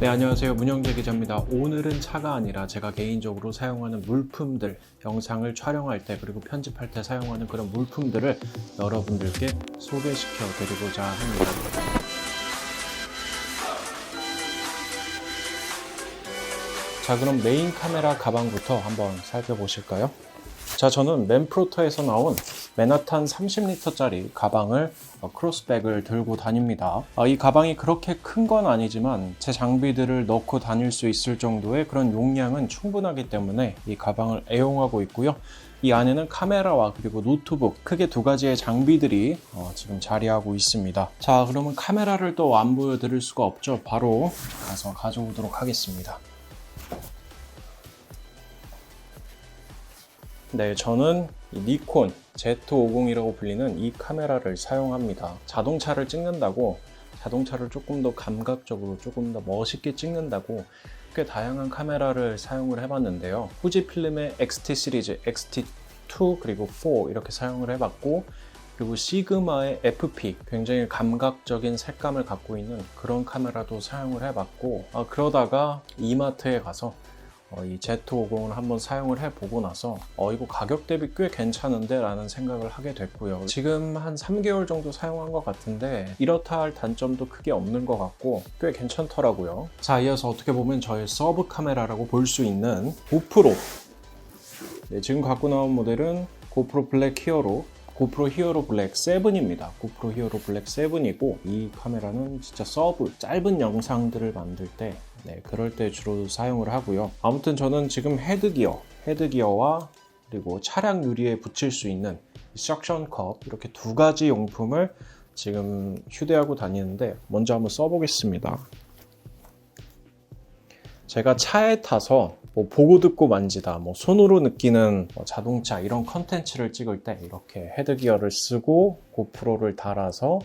네, 안녕하세요. 문영재 기자입니다. 오늘은 차가 아니라 제가 개인적으로 사용하는 물품들, 영상을 촬영할 때 그리고 편집할 때 사용하는 그런 물품들을 여러분들께 소개시켜 드리고자 합니다. 자, 그럼 메인 카메라 가방부터 한번 살펴보실까요? 자, 저는 맨프로터에서 나온 맨하탄 30리터짜리 가방을 어, 크로스백을 들고 다닙니다. 아, 이 가방이 그렇게 큰 건 아니지만 제 장비들을 넣고 다닐 수 있을 정도의 그런 용량은 충분하기 때문에 이 가방을 애용하고 있고요. 이 안에는 카메라와 그리고 노트북 크게 두 가지의 장비들이 어, 지금 자리하고 있습니다. 자, 그러면 카메라를 또 안 보여드릴 수가 없죠. 바로 가서 가져오도록 하겠습니다. 네, 저는 이 니콘 Z50이라고 불리는 이 카메라를 사용합니다. 자동차를 찍는다고 자동차를 조금 더 감각적으로 조금 더 멋있게 찍는다고 꽤 다양한 카메라를 사용을 해봤는데요. 후지 필름의 XT 시리즈, XT2 그리고 4 이렇게 사용을 해봤고 그리고 시그마의 FP 굉장히 감각적인 색감을 갖고 있는 그런 카메라도 사용을 해봤고 아, 그러다가 이마트에 가서 어, 이 Z50을 한번 사용을 해보고 나서 어, 이거 가격 대비 꽤 괜찮은데 라는 생각을 하게 됐고요. 지금 한 3개월 정도 사용한 것 같은데 이렇다 할 단점도 크게 없는 것 같고 꽤 괜찮더라고요. 자, 이어서 어떻게 보면 저의 서브 카메라라고 볼 수 있는 고프로 네, 지금 갖고 나온 모델은 고프로 블랙 히어로 고프로 히어로 블랙 7입니다. 고프로 히어로 블랙 7이고 이 카메라는 진짜 서브 짧은 영상들을 만들 때 네, 그럴 때 주로 사용을 하고요. 아무튼 저는 지금 헤드기어, 헤드기어와 그리고 차량 유리에 붙일 수 있는 석션 컵 이렇게 두 가지 용품을 지금 휴대하고 다니는데 먼저 한번 써보겠습니다. 제가 차에 타서 뭐 보고 듣고 만지다, 뭐 손으로 느끼는 뭐 자동차 이런 컨텐츠를 찍을 때 이렇게 헤드기어를 쓰고 고프로를 달아서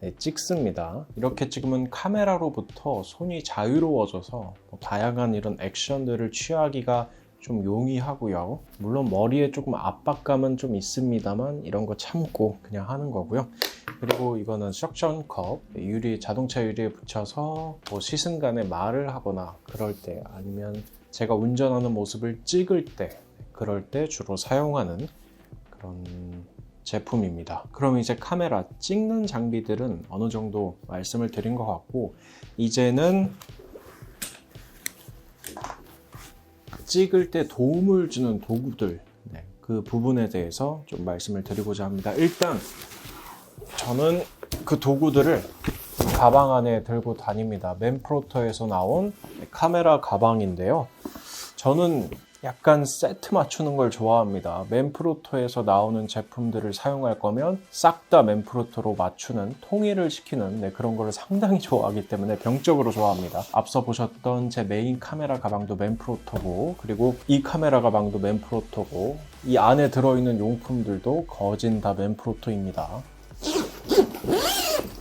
네, 찍습니다. 이렇게 찍으면 카메라로부터 손이 자유로워져서 뭐 다양한 이런 액션들을 취하기가 좀 용이하고요. 물론 머리에 조금 압박감은 좀 있습니다만 이런 거 참고 그냥 하는 거고요. 그리고 이거는 석션 컵 유리 자동차 유리에 붙여서 뭐 시승간에 말을 하거나 그럴 때 아니면 제가 운전하는 모습을 찍을 때 그럴 때 주로 사용하는 그런 제품입니다. 그럼 이제 카메라 찍는 장비들은 어느 정도 말씀을 드린 것 같고 이제는 찍을 때 도움을 주는 도구들 네, 그 부분에 대해서 좀 말씀을 드리고자 합니다. 일단 저는 그 도구들을 가방 안에 들고 다닙니다. 맨프로터에서 나온 카메라 가방인데요. 저는 약간 세트 맞추는 걸 좋아합니다. 맨프로토에서 나오는 제품들을 사용할 거면 싹 다 맨프로토로 맞추는 통일을 시키는 네, 그런 거를 상당히 좋아하기 때문에 병적으로 좋아합니다. 앞서 보셨던 제 메인 카메라 가방도 맨프로토고 그리고 이 카메라 가방도 맨프로토고 이 안에 들어있는 용품들도 거진 다 맨프로토입니다.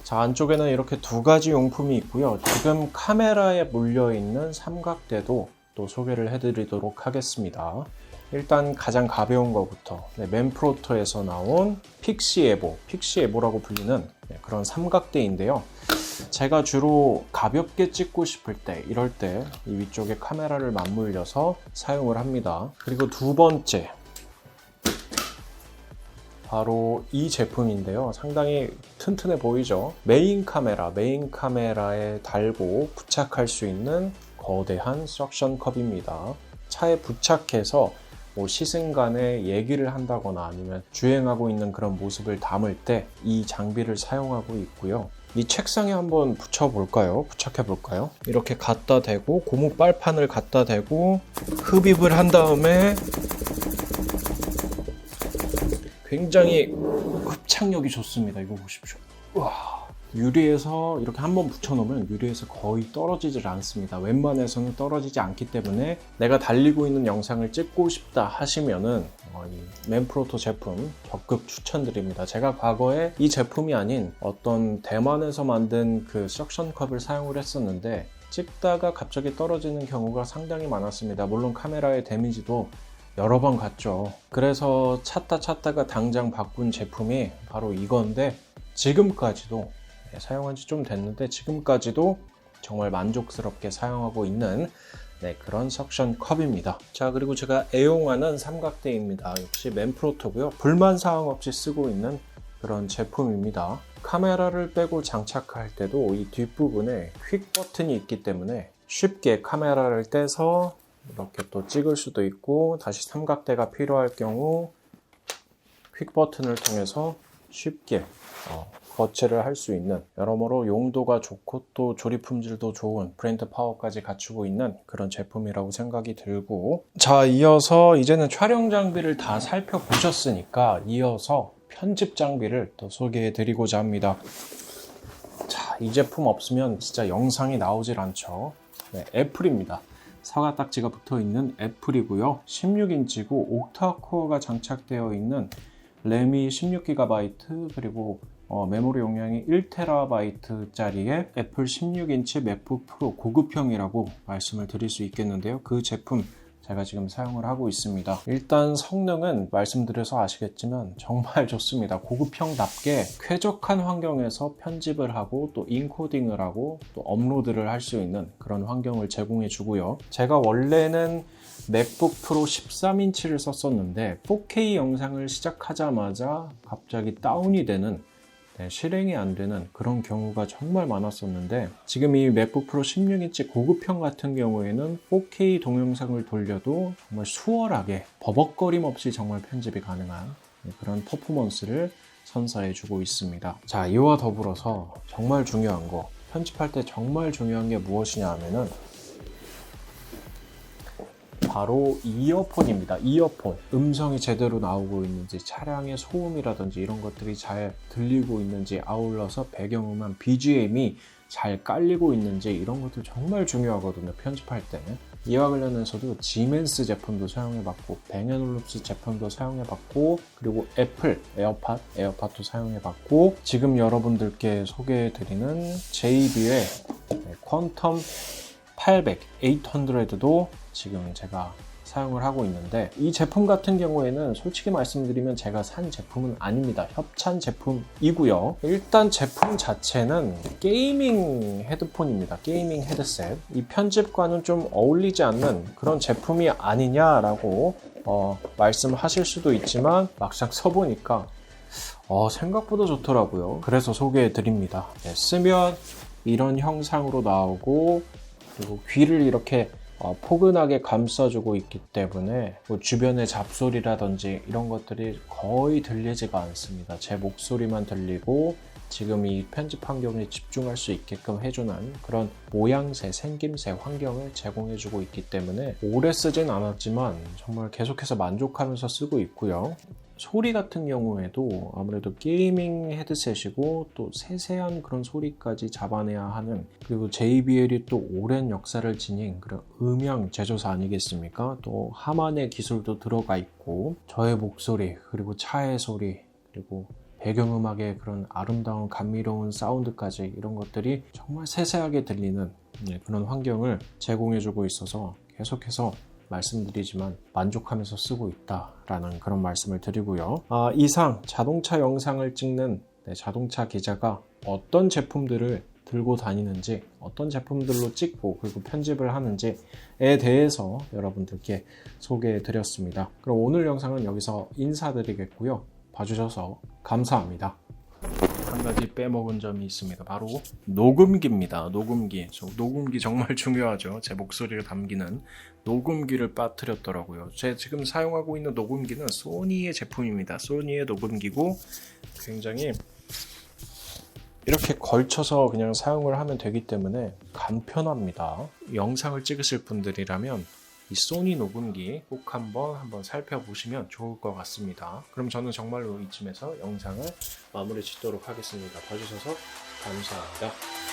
자 안쪽에는 이렇게 두 가지 용품이 있고요. 지금 카메라에 물려있는 삼각대도 또 소개를 해드리도록 하겠습니다. 일단 가장 가벼운 것부터 네, 맨프로토에서 나온 픽시 에보, 픽시 에보라고 불리는 네, 그런 삼각대인데요. 제가 주로 가볍게 찍고 싶을 때, 이럴 때 이 위쪽에 카메라를 맞물려서 사용을 합니다. 그리고 두 번째, 바로 이 제품인데요. 상당히 튼튼해 보이죠? 메인 카메라, 메인 카메라에 달고 부착할 수 있는 거대한 석션 컵입니다. 차에 부착해서 뭐 시승간에 얘기를 한다거나 아니면 주행하고 있는 그런 모습을 담을 때 이 장비를 사용하고 있고요. 이 책상에 한번 붙여 볼까요? 부착해 볼까요? 이렇게 갖다 대고 고무 빨판을 갖다 대고 흡입을 한 다음에 굉장히 흡착력이 좋습니다. 이거 보십시오. 와. 유리에서 이렇게 한번 붙여놓으면 유리에서 거의 떨어지질 않습니다. 웬만해서는 떨어지지 않기 때문에 내가 달리고 있는 영상을 찍고 싶다 하시면은 어, 이 맨프로토 제품 적극 추천드립니다. 제가 과거에 이 제품이 아닌 어떤 대만에서 만든 그 석션 컵을 사용을 했었는데 찍다가 갑자기 떨어지는 경우가 상당히 많았습니다. 물론 카메라의 데미지도 여러 번 갔죠. 그래서 찾다 찾다가 당장 바꾼 제품이 바로 이건데 지금까지도 네, 사용한 지 좀 됐는데 지금까지도 정말 만족스럽게 사용하고 있는 네, 그런 석션 컵입니다. 자, 그리고 제가 애용하는 삼각대입니다. 역시 맨프로토고요. 불만 사항 없이 쓰고 있는 그런 제품입니다. 카메라를 빼고 장착할 때도 이 뒷부분에 퀵 버튼이 있기 때문에 쉽게 카메라를 떼서 이렇게 또 찍을 수도 있고 다시 삼각대가 필요할 경우 퀵 버튼을 통해서 쉽게 어, 거치를 할 수 있는 여러모로 용도가 좋고 또 조립 품질도 좋은 브랜드 파워까지 갖추고 있는 그런 제품이라고 생각이 들고 자 이어서 이제는 촬영 장비를 다 살펴보셨으니까 이어서 편집 장비를 또 소개해 드리고자 합니다. 자 이 제품 없으면 진짜 영상이 나오질 않죠. 네, 애플입니다 사과 딱지가 붙어 있는 애플이고요 16인치고 옥타 코어가 장착되어 있는 램이 16GB 그리고 어, 메모리 용량이 1TB짜리의 애플 16인치 맥북 프로 고급형이라고 말씀을 드릴 수 있겠는데요. 그 제품 제가 지금 사용을 하고 있습니다. 일단 성능은 말씀드려서 아시겠지만 정말 좋습니다. 고급형답게 쾌적한 환경에서 편집을 하고 또 인코딩을 하고 또 업로드를 할 수 있는 그런 환경을 제공해 주고요. 제가 원래는 맥북 프로 13인치를 썼었는데 4K 영상을 시작하자마자 갑자기 다운이 되는 네, 실행이 안 되는 그런 경우가 정말 많았었는데 지금 이 맥북 프로 16인치 고급형 같은 경우에는 4K 동영상을 돌려도 정말 수월하게 버벅거림 없이 정말 편집이 가능한 네, 그런 퍼포먼스를 선사해 주고 있습니다. 자, 이와 더불어서 정말 중요한 거 편집할 때 정말 중요한 게 무엇이냐 하면은 바로 이어폰입니다. 이어폰. 음성이 제대로 나오고 있는지, 차량의 소음이라든지 이런 것들이 잘 들리고 있는지, 아울러서 배경음악, BGM이 잘 깔리고 있는지 이런 것들 정말 중요하거든요. 편집할 때는. 이와 관련해서도 지멘스 제품도 사용해봤고, 뱅앤올룹스 제품도 사용해봤고, 그리고 애플 에어팟, 에어팟도 사용해봤고, 지금 여러분들께 소개해드리는 JB의 퀀텀 800, 800도 지금 제가 사용을 하고 있는데 이 제품 같은 경우에는 솔직히 말씀드리면 제가 산 제품은 아닙니다. 협찬 제품이고요. 일단 제품 자체는 게이밍 헤드폰입니다. 게이밍 헤드셋. 이 편집과는 좀 어울리지 않는 그런 제품이 아니냐라고 어, 말씀하실 수도 있지만 막상 써보니까 어, 생각보다 좋더라고요. 그래서 소개해 드립니다. 네, 쓰면 이런 형상으로 나오고 그리고 귀를 이렇게 어, 포근하게 감싸주고 있기 때문에 뭐 주변의 잡소리라든지 이런 것들이 거의 들리지가 않습니다. 제 목소리만 들리고 지금 이 편집 환경에 집중할 수 있게끔 해주는 그런 모양새, 생김새, 환경을 제공해주고 있기 때문에 오래 쓰진 않았지만 정말 계속해서 만족하면서 쓰고 있고요. 소리 같은 경우에도 아무래도 게이밍 헤드셋이고 또 세세한 그런 소리까지 잡아내야 하는 그리고 JBL이 또 오랜 역사를 지닌 그런 음향 제조사 아니겠습니까? 또 하만의 기술도 들어가 있고 저의 목소리 그리고 차의 소리 그리고 배경음악의 그런 아름다운 감미로운 사운드까지 이런 것들이 정말 세세하게 들리는 네, 그런 환경을 제공해주고 있어서 계속해서 말씀드리지만 만족하면서 쓰고 있다라는 그런 말씀을 드리고요. 아, 이상 자동차 영상을 찍는 네, 자동차 기자가 어떤 제품들을 들고 다니는지 어떤 제품들로 찍고 그리고 편집을 하는지에 대해서 여러분들께 소개해 드렸습니다. 그럼 오늘 영상은 여기서 인사드리겠고요. 봐주셔서 감사합니다. 한 가지 빼먹은 점이 있습니다. 바로 녹음기입니다. 녹음기. 저 녹음기 정말 중요하죠. 제 목소리를 담기는 녹음기를 빠뜨렸더라고요. 제 지금 사용하고 있는 녹음기는 소니의 제품입니다. 소니의 녹음기고 굉장히 이렇게 걸쳐서 그냥 사용을 하면 되기 때문에 간편합니다. 영상을 찍으실 분들이라면 이 소니 녹음기 꼭 한번 한번 살펴보시면 좋을 것 같습니다. 그럼 저는 정말로 이쯤에서 영상을 마무리 짓도록 하겠습니다. 봐주셔서 감사합니다.